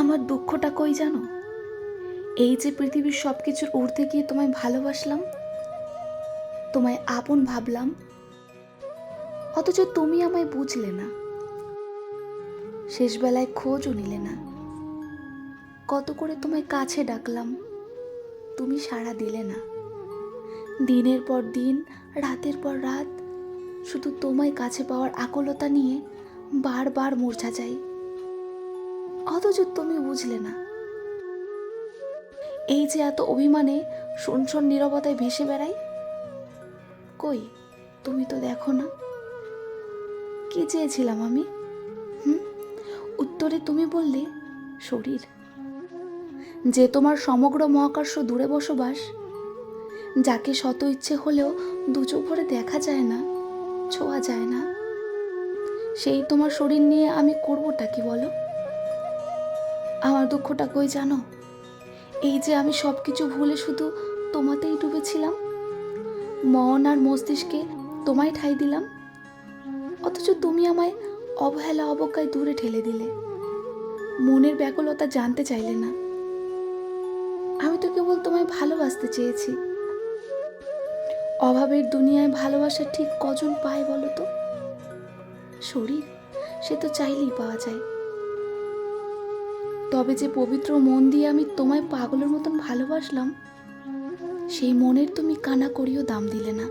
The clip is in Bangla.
আমার দুঃখটা কই জানো? এই যে পৃথিবীর সব কিছুর ঊর্ধ্বে গিয়ে তোমায় ভালোবাসলাম, তোমায় আপন ভাবলাম, অথচ তুমি আমায় বুঝলে না। শেষবেলায় খোঁজও নিলে না। কত করে তোমায় কাছে ডাকলাম, তুমি সাড়া দিলে না। দিনের পর দিন, রাতের পর রাত, শুধু তোমায় কাছে পাওয়ার আকুলতা নিয়ে বারবার মূর্ছা যাই। অথচ তুমি বুঝলে না। এই যে এত অভিমানে শুনশন নীরবতায় ভেসে বেড়াই? কই, তুমি তো দেখো না। কি চেয়েছিলাম আমি? হুম? উত্তরে তুমি বললে, শরীর। যে তোমার সমগ্র মহাকর্ষ দূরে বসবাস, যাকে শত ইচ্ছে হলেও দুচোখ ভরে দেখা যায় না, ছোঁয়া যায় না, সেই তোমার শরীর নিয়ে আমি করবোটা কি বলো? আমার দুঃখটা কই জানো? এই যে আমি সব কিছু ভুলে শুধু তোমাতেই ডুবেছিলাম। মন আর মস্তিষ্কে তোমায় ঠাই দিলাম। অথচ তুমি আমায় অবহেলা, অবজ্ঞায় দূরে ঠেলে দিলে। মনের ব্যাকুলতা জানতে চাইলে না। আমি তো কেবল তোমায় ভালোবাসতে চেয়েছি। অভাবের দুনিয়ায় ভালোবাসা ঠিক কজন পায় বলো তো? শরীর, সে তো চাইলেই পাওয়া যায়। তবে যে পবিত্র মন দিয়ে আমি তোমায় পাগলের মতন ভালোবাসলাম, সেই মনের তুমি কানা করিও দাম দিলে না।